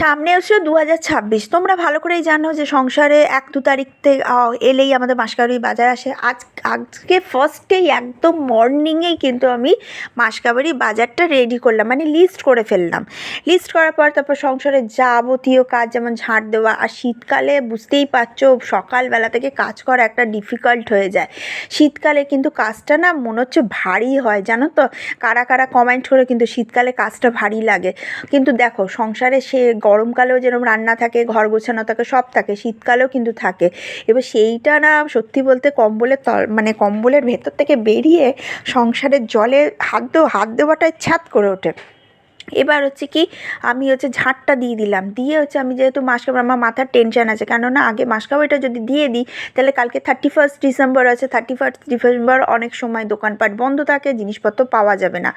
সামনে হচ্ছে দু হাজার ছাব্বিশ। তোমরা ভালো করেই জানো যে সংসারে এক দু তারিখ থেকে এলেই আমাদের মাসকারুই বাজার আসে। আজ আজকে ফার্স্টেই একদম মর্নিংয়েই কিন্তু আমি মাসকাবারি বাজারটা রেডি করলাম মানে লিস্ট করে ফেললাম। লিস্ট করার পর তারপর সংসারের যাবতীয় কাজ, যেমন ঝাঁট দেওয়া, আর শীতকালে বুঝতেই পারছ, সকালবেলা থেকে কাজ করা একটা ডিফিকাল্ট হয়ে যায়। শীতকালে কিন্তু কাজটা না মনে হচ্ছে ভারী হয়, জানো তো? কারা কারা কমেন্ট করে কিন্তু শীতকালে কাজটা ভারী লাগে। কিন্তু দেখো, সংসারে সে গরমকালেও যেরকম রান্না থাকে, ঘর গোছানো থাকে, সব থাকে, শীতকালেও কিন্তু থাকে। এবার সেইটা না সত্যি বলতে কম্বলের তল মানে কম্বলের ভেতর থেকে বেরিয়ে সংসারের জলে হাত দেওয়া হাত দেওয়াটাই ছাদ করে ওঠে। এবার হচ্ছে কি আমি হচ্ছে ঝাঁটটা দিয়ে দিলাম। দিয়ে হচ্ছে আমি যেহেতু মাসকাবার আমার মাথার টেনশন আছে, কেননা আগে মাসকাবারিটা যদি দিয়ে দিই, তাহলে কালকে থার্টি ফার্স্ট ডিসেম্বর আছে থার্টি ফার্স্ট ডিসেম্বর অনেক সময় দোকানপাট বন্ধ থাকে, জিনিসপত্র পাওয়া যাবে না।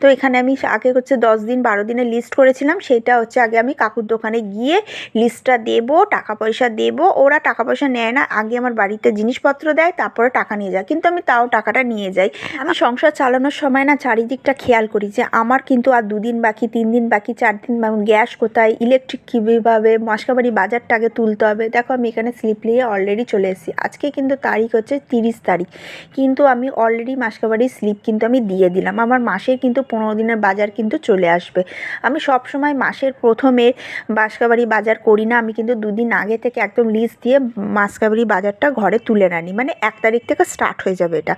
তো এখানে আমি আগে হচ্ছে দশ দিন, বারো দিনের লিস্ট করেছিলাম সেইটা হচ্ছে আগে আমি কাকুর দোকানে গিয়ে লিস্টটা দেবো, টাকা পয়সা দেবো, ওরা টাকা পয়সা নেয় না, আগে আমার বাড়িতে জিনিসপত্র দেয়, তারপরে টাকা নিয়ে যায়, কিন্তু আমি তাও টাকাটা নিয়ে যাই। আমি সংসার চালানোর সময় না চারিদিকটা খেয়াল করি যে আমার কিন্তু আর দুদিন বাকি তিন দিন, বাকি চার দিন গ্যাস কোথায় ইলেকট্রিক কীভাবে মশকাবাড়ি বাজারটা আগে তুলতে হবে। দেখো, আমি এখানে স্লিপ নিয়ে অলরেডি চলে এসেছি। আজকে কিন্তু তারিখ হচ্ছে তিরিশ তারিখ। কিন্তু আমি অলরেডি মাসকাবাড়ির স্লিপ কিন্তু আমি দিয়ে দিলাম। আমার মাসের কিন্তু পনেরো দিনের বাজার কিন্তু চলে আসবে। আমি সব সময় মাসের প্রথমে বাসকাবাড়ি বাজার করি না। আমি কিন্তু দুদিন আগে থেকে একদম লিস্ট দিয়ে মাসকাবাড়ি বাজারটা ঘরে তুলে নানি মানে এক তারিখ থেকে স্টার্ট হয়ে যাবে এটা।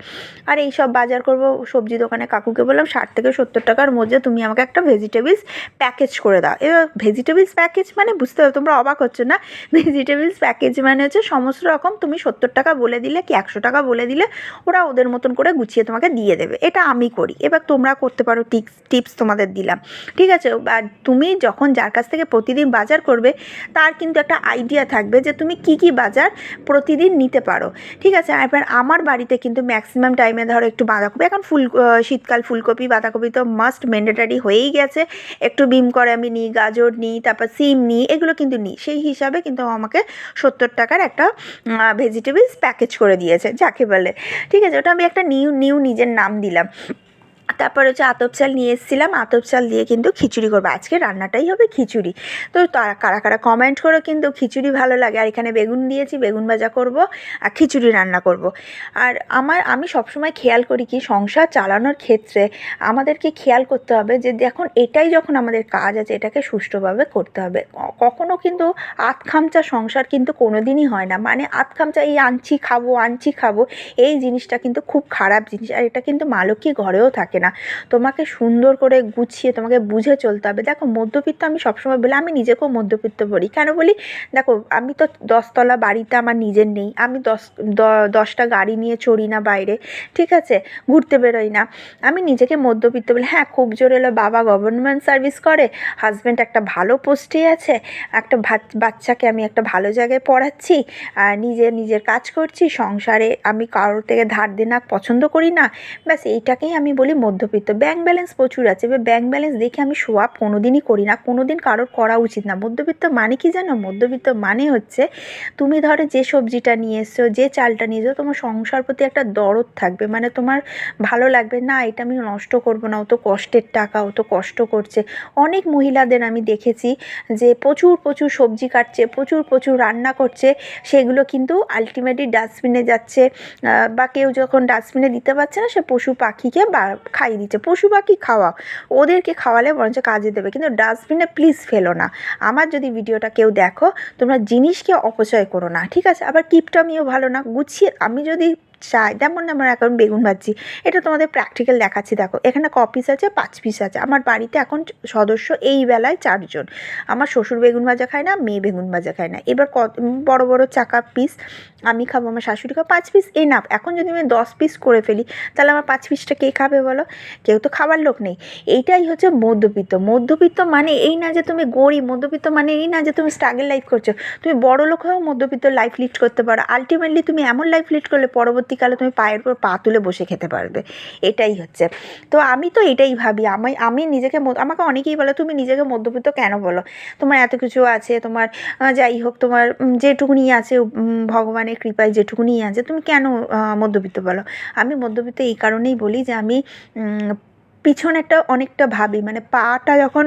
আর এই সব বাজার করব, সবজি দোকানে কাকুকে বললাম, ষাট থেকে সত্তর টাকার মধ্যে তুমি আমাকে একটা ভেজিটেবলস প্যাকেজ করে দাও। এবার ভেজিটেবলস প্যাকেজ মানে বুঝতে হবে তোমরা অবাক হচ্ছে না? ভেজিটেবলস প্যাকেজ মানে হচ্ছে সমস্ত রকম তুমি সত্তর টাকা বলে দিলে কি একশো টাকা বলে দিলে ওরা ওদের মতন করে গুছিয়ে তোমাকে দিয়ে দেবে। এটা আমি করি। এবার তোমরা করতে পারো টিপস টিপস তোমাদের দিলাম। ঠিক আছে? আর তুমি যখন যার কাছ থেকে প্রতিদিন বাজার করবে, তার কিন্তু একটা আইডিয়া থাকবে যে তুমি কি কি বাজার প্রতিদিন নিতে পারো। ঠিক আছে? এবার আমার বাড়িতে কিন্তু ম্যাক্সিমাম টাইমে ধরো একটু বাঁধাকপি, এখন ফুল শীতকাল ফুলকপি, বাঁধাকপি তো মাস্ট ম্যান্ডেটারি হয়েই গেছে। একটু বিম করে আমি নিই, গাজর নিই, তারপর সিম নিই, এগুলো কিন্তু নিই। সেই হিসাবে কিন্তু আমাকে সত্তর টাকার একটা ভেজিটেবলস প্যাকেজ করে দিয়েছে, যাকে বলে। ঠিক আছে, ওটা আমি একটা নিউ নিউ নিজের নাম দিলাম। তারপর হচ্ছে আতপ চাল নিয়ে এসেছিলাম। আতপ চাল দিয়ে কিন্তু খিচুড়ি করব। আজকে রান্নাটাই হবে খিচুড়ি। তো কারা কারা কমেন্ট করো কিন্তু খিচুড়ি ভালো লাগে। আর এখানে বেগুন দিয়েছি, বেগুন ভাজা করব আর খিচুড়ি রান্না করব। আর আমার, আমি সবসময় খেয়াল করি কি, সংসার চালানোর ক্ষেত্রে আমাদেরকে খেয়াল করতে হবে যে দেখুন, এটাই যখন আমাদের কাজ আছে, এটাকে সুষ্ঠুভাবে করতে হবে। কখনও কিন্তু আত খামচা সংসার কিন্তু কোনো দিনই হয় না। মানে আত খামচা এই আনছি খাব আনছি খাব, এই জিনিসটা কিন্তু খুব খারাপ জিনিস। আর এটা কিন্তু মালকী ঘরেও থাকে থাকে না। তোমাকে সুন্দর করে গুছিয়ে, তোমাকে বুঝে চলতে হবে। দেখো, মধ্যবিত্ত আমি সবসময় বলি, আমি নিজেকেও মধ্যবিত্ত বলি। কেন বলি? দেখো, আমি তো দশতলা বাড়িতে আমার নিজের নেই। আমি দশ দশটা গাড়ি নিয়ে চড়ি না বাইরে, ঠিক আছে? ঘুরতে বেরোই না। আমি নিজেকে মধ্যবিত্ত বলি হ্যাঁ খুব জোর এলো, বাবা গভর্নমেন্ট সার্ভিস করে হাজব্যান্ড একটা ভালো পোস্টে আছে, একটা বাচ্চাকে আমি একটা ভালো জায়গায় পড়াচ্ছি নিজে নিজের কাজ করছি, সংসারে আমি কারোর থেকে ধার দেনা পছন্দ করি না। ব্যাস, এইটাকেই আমি বলি মধ্যবিত্ত। ব্যাঙ্ক ব্যালেন্স প্রচুর আছে, এবার ব্যাঙ্ক ব্যালেন্স দেখে আমি সোয়াপ কোনো দিনই করি না কোনো দিন কারোর করা উচিত না। মধ্যবিত্ত মানে কি জানো? মধ্যবিত্ত মানে হচ্ছে তুমি ধরো যে সবজিটা নিয়ে এসছো, যে চালটা নিয়ে এসছো, তোমার সংসার প্রতি একটা দরদ থাকবে। মানে তোমার ভালো লাগবে, না, এটা আমি নষ্ট করব না অত কষ্টের টাকা অত কষ্ট করছে। অনেক মহিলাদের আমি দেখেছি যে প্রচুর প্রচুর সবজি কাটছে, প্রচুর প্রচুর রান্না করছে, সেগুলো কিন্তু আলটিমেটলি ডাস্টবিনে যাচ্ছে। বা কেউ যখন ডাস্টবিনে দিতে পারছে না, সে পশু পাখিকে বা খাইয়ে দিচ্ছে। পশু পাখি খাওয়া ওদেরকে খাওয়ালে বরঞ্চ কাজে দেবে। কিন্তু ডাস্টবিনে প্লিজ ফেলো না। আমার যদি ভিডিওটা কেউ দেখো, তোমরা জিনিসকে অপচয় করো না, ঠিক আছে? আবার কিপটা আমিও ভালো না। গুছিয়ে, আমি যদি চাই। যেমন আমার এখন বেগুন ভাজছি। এটা তোমাদের প্র্যাকটিক্যাল দেখাচ্ছি, দেখো। এখানে ক পিস আছে, পাঁচ পিস আছে। আমার বাড়িতে এখন সদস্য এই বেলায় চারজন। আমার শ্বশুর বেগুন ভাজা খায় না, মেয়ে বেগুন ভাজা খায় না। এবার কত বড় বড় চাকা পিস আমি খাব, আমার শাশুড়ি খাব, পাঁচ পিস না এখন যদি আমি দশ পিস করে ফেলি, তাহলে আমার পাঁচ পিসটা কে খাবে বলো? কেউ তো খাবার লোক নেই। এইটাই হচ্ছে মধ্যবিত্ত। মধ্যবিত্ত মানে এই না যে তুমি গরিব, মধ্যবিত্ত মানে এই না যে তুমি স্ট্রাগল লাইফ করছ। তুমি বড় লোক হয়েও মধ্যবিত্ত লাইফ লিড করতে পারো। আলটিমেটলি তুমি এমন লাইফ লিড করলে পরবর্তী পরবর্তীকালে তুমি পায়ের উপর পা তুলে বসে খেতে পারবে। এটাই হচ্ছে। তো আমি তো এটাই ভাবি। আমি আমি নিজেকে আমাকে অনেকেই বলে, তুমি নিজেকে মধ্যবিত্ত কেন বলো? তোমার এত কিছু আছে, তোমার যাই হোক, তোমার যেটুকুনি আছে ভগবানের কৃপায় যেটুকুনি আছে, তুমি কেন মধ্যবিত্ত বলো? আমি মধ্যবিত্ত এই কারণেই বলি যে আমি পিছনেরটা অনেকটা ভাবি। মানে পাটা যখন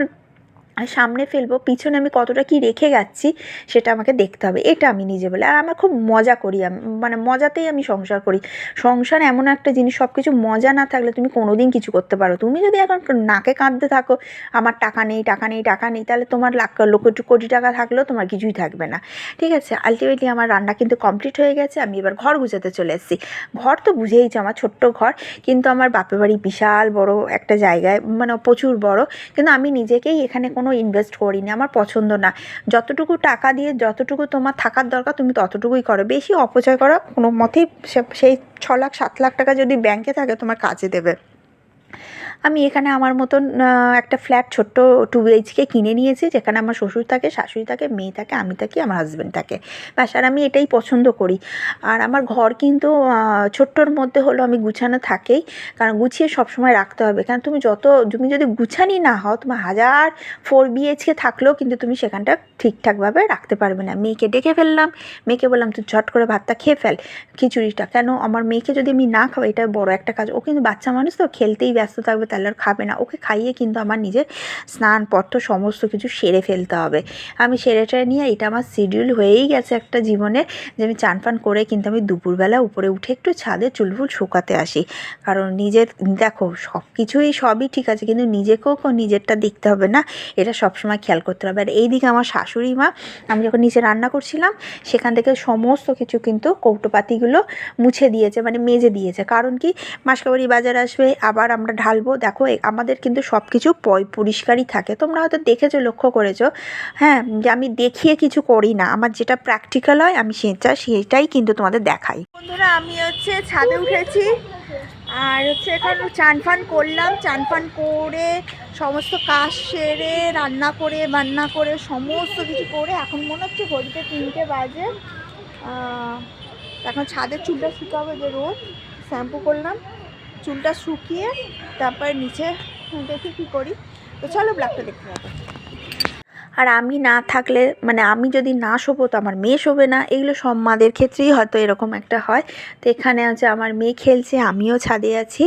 সামনে ফেলব, পিছনে আমি কতটা কি রেখে যাচ্ছি সেটা আমাকে দেখতে হবে। এটা আমি নিজে বলে। আর আমার খুব মজা করি আমি মানে মজাতেই আমি সংসার করি। সংসার এমন একটা জিনিস সব কিছু মজা না থাকলে তুমি কোনো দিন কিছু করতে পারো। তুমি যদি এখন নাকে কাঁদতে থাকো, আমার টাকা নেই টাকা নেই টাকা নেই, তাহলে তোমার লাখ, লক্ষ, কোটি টাকা থাকলেও তোমার কিছুই থাকবে না। ঠিক আছে? আলটিমেটলি আমার রান্না কিন্তু কমপ্লিট হয়ে গেছে, আমি এবার ঘর গুছাতে চলে এসেছি। ঘর তো বুঝেইছো, আমার ছোট্ট ঘর, কিন্তু আমার বাপের বাড়ি বিশাল বড় একটা জায়গায় মানে প্রচুর বড়। কিন্তু আমি নিজেকেই এখানে কোনো ইনভেস্ট করিনি, আমার পছন্দ না। যতটুকু টাকা দিয়ে যতটুকু তোমার থাকার দরকার, তুমি ততটুকুই করো। বেশি অপচয় করা কোনো মতেই সেই ছ লাখ, সাত লাখ টাকা যদি ব্যাংকে থাকে, তোমার কাজে দেবে। আমি এখানে আমার মতন একটা ফ্ল্যাট ছোট্ট টু এইচকে কিনে নিয়েছি, যেখানে আমার শ্বশুর থাকে, শাশুড়ি থাকে, মেয়ে থাকে, আমি থাকি, আমার হাজব্যান্ড থাকে। ব্যাস, আর আমি এটাই পছন্দ করি। আর আমার ঘর কিন্তু ছোট্টর মধ্যে হলো আমি গুছানো থাকেই, কারণ গুছিয়ে সবসময় রাখতে হবে। কারণ তুমি যত, তুমি যদি গুছানি না হও, তোমার হাজার ফোর বিএইচকে থাকলেও কিন্তু তুমি সেখানটা ঠিকঠাকভাবে রাখতে পারবে না। মেয়েকে ডেকে ফেললাম, মেয়েকে বললাম, তুই ঝট করে ভাতটা খেয়ে ফেল খিচুড়িটা। কেন? আমার মেয়েকে যদি আমি না খাওয়াই, এটা বড় একটা কাজ। ও কিন্তু বাচ্চা মানুষ তো, খেলতেই ব্যস্ত থাকবে তাহলে আর খাবে না। ওকে খাইয়ে কিন্তু আমার নিজের স্নান পত্র সমস্ত কিছু সেরে ফেলতে হবে। আমি সেরেটা নিয়ে এটা আমার শিডিউল হয়েই গেছে একটা জীবনে যে আমি চান ফান করে কিন্তু আমি দুপুরবেলা উপরে উঠে একটু ছাদে চুলফুল শুকাতে আসি। কারণ নিজের, দেখো সব কিছুই সবই ঠিক আছে, কিন্তু নিজেকেও কো- নিজেরটা দেখতে হবে না। এটা সবসময় খেয়াল করতে হবে। আর এইদিকে আমার শাশুড়ি মা, আমি যখন নিচে রান্না করছিলাম, সেখান থেকে সমস্ত কিছু কিন্তু কৌটোপাতিগুলো মুছে দিয়েছে মানে মেজে দিয়েছে। কারণ কি? মাসকাবাড়ি বাজার আসবে, আবার আমরা ঢালবো দেখো আমাদের কিন্তু সব কিছু পরিষ্কারই থাকে। তোমরা হয়তো দেখেছ, লক্ষ্য করেছ। হ্যাঁ যে আমি দেখিয়ে কিছু করি না। আমার যেটা প্র্যাকটিক্যাল হয়, আমি সেটা, সেটাই কিন্তু তোমাদের দেখাই। বন্ধুরা, আমি হচ্ছে ছাদে উঠেছি। আর হচ্ছে এখন চান ফান করলাম। চান ফান করে সমস্ত কাজ সেরে, রান্না করে, বান্না করে, সমস্ত কিছু করে এখন মনে হচ্ছে ঘড়িতে তিনটে বাজে। এখন ছাদের চুলটা শুকাবে যে রোদ শ্যাম্পু করলাম। চুলটা শুকিয়ে তারপর নিচে দেখি কি করি। তো চলো ব্লাকটা দেখতে হবে আর আমি না থাকলে মানে আমি যদি না শোবো তো আমার মেয়ে শোবে না। এগুলো সব মাদের ক্ষেত্রেই হয়তো এরকম একটা হয়। তো এখানে আছে আমার মেয়ে খেলছে, আমিও ছাদে আছি।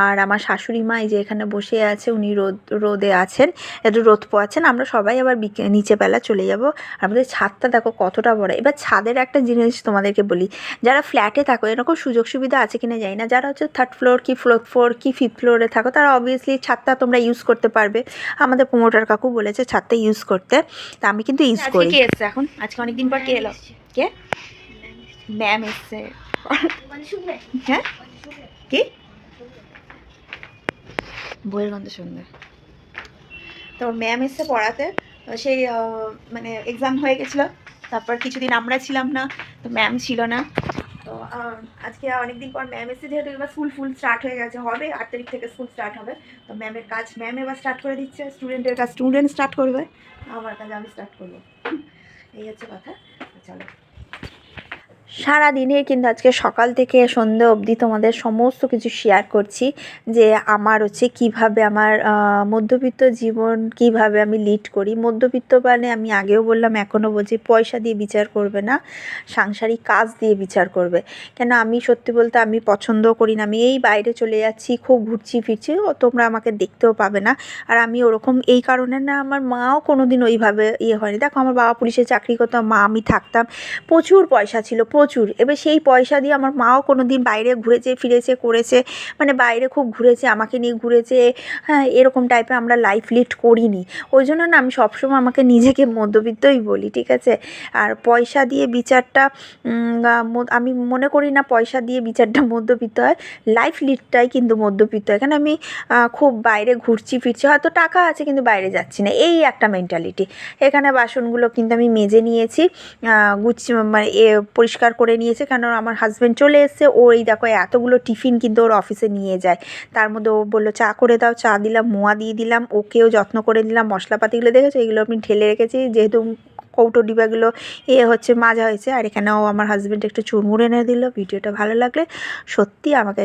আর আমার শাশুড়ি মা এই যে এখানে বসে আছে, উনি রোদ, রোদে আছেন, একটু রোদ পোয়াচ্ছেন। আমরা সবাই আবার বিকে নিচেবেলা চলে যাব। আমাদের ছাদটা দেখো কতটা বড়। এবার ছাদের একটা জিনিস তোমাদেরকে বলি। যারা ফ্ল্যাটে থাকো, এরকম সুযোগ সুবিধা আছে কিনা জানি না। যারা হচ্ছে থার্ড ফ্লোর কি ফ্লোর ফ্লোর কি ফিফথ ফ্লোরে থাকো, তারা অবভিয়াসলি ছাদটা তোমরা ইউজ করতে পারবে। আমাদের প্রমোটার কাকু বলেছে ছাদটা ইউজ করতে। তা আমি কিন্তু ইউজ করি। কে এসছে এখন? আজকে অনেকদিন পর কে এলো? কে? ম্যাম এসছে। হ্যাঁ? কি? বইয়ের গন্ধ শুনবে। তো ম্যাম এসছে পড়াতে। সেই মানে এক্সাম হয়ে গেছিল। তারপর কিছুদিন আমরা ছিলাম না। তো ম্যাম ছিল না। আজকে অনেকদিন পর ম্যাম এসে যেহেতু এবার স্কুল ফুল স্টার্ট হয়ে গেছে, হবে আট তারিখ থেকে স্কুল স্টার্ট হবে। তো ম্যামের কাজ ম্যাম এবার স্টার্ট করে দিচ্ছে স্টুডেন্টের কাজ স্টুডেন্ট স্টার্ট করবে। আমার কাজ আমি স্টার্ট করব। এই হচ্ছে কথা। চলো। সারা দিনে কিন্তু আজকে সকাল থেকে সন্ধে অবধি তোমাদের সমস্ত কিছু শেয়ার করছি যে আমার হচ্ছে কীভাবে আমার মধ্যবিত্ত জীবন কীভাবে আমি লিড করি। মধ্যবিত্ত মানে আমি আগেও বললাম এখনও বলছি, পয়সা দিয়ে বিচার করবে না, সাংসারিক কাজ দিয়ে বিচার করবে। কেন আমি সত্যি বলতে আমি পছন্দও করি না, আমি এই বাইরে চলে যাচ্ছি, খুব ঘুরছি ফিরছি, ও তোমরা আমাকে দেখতেও পাবে না। আর আমি ওরকম এই কারণে না আমার মাও কোনো দিন ওইভাবে ইয়ে হয়নি। দেখো, আমার বাবা পুলিশে চাকরি করতাম মা আমি থাকতাম, প্রচুর পয়সা ছিল প্রচুর। এবার সেই পয়সা দিয়ে আমার মাও কোনো দিন বাইরে ঘুরেছে, ফিরেছে, করেছে মানে বাইরে খুব ঘুরেছে, আমাকে নিয়ে ঘুরেছে হ্যাঁ এরকম টাইপের আমরা লাইফ লিড করিনি। ওই জন্য না আমি সবসময় আমাকে নিজেকে মধ্যবিত্তই বলি, ঠিক আছে? আর পয়সা দিয়ে বিচারটা আমি মনে করি না পয়সা দিয়ে বিচারটা মধ্যবিত্ত হয় লাইফ লিডটাই কিন্তু মধ্যবিত্ত হয়। এখানে আমি খুব বাইরে ঘুরছি, ফিরছি, হয়তো টাকা আছে কিন্তু বাইরে যাচ্ছি না, এই একটা মেন্টালিটি এখানে বাসনগুলো কিন্তু আমি মেজে নিয়েছি গুছিয়ে মানে এ, পরিষ্কার করে নিয়েছে কেন আমার হাজব্যান্ড চলে এসছে। ও এই দেখো এতগুলো টিফিন কিন্তু ওর অফিসে নিয়ে যায়। তার মধ্যে ও বলল, চা করে দাও, চা দিলাম, মোয়া দিয়ে দিলাম, ওকেও যত্ন করে দিলাম মশলাপাতিগুলো দেখেছ? এগুলো আমি ঢেলে রেখেছি, যেহেতু কৌটো ডিবাগুলো এ হচ্ছে মাজা হয়েছে। আর এখানেও আমার হাজব্যান্ড একটু চুরমুড়ে এনে দিল, ভিডিওটা ভালো লাগলে সত্যি আমাকে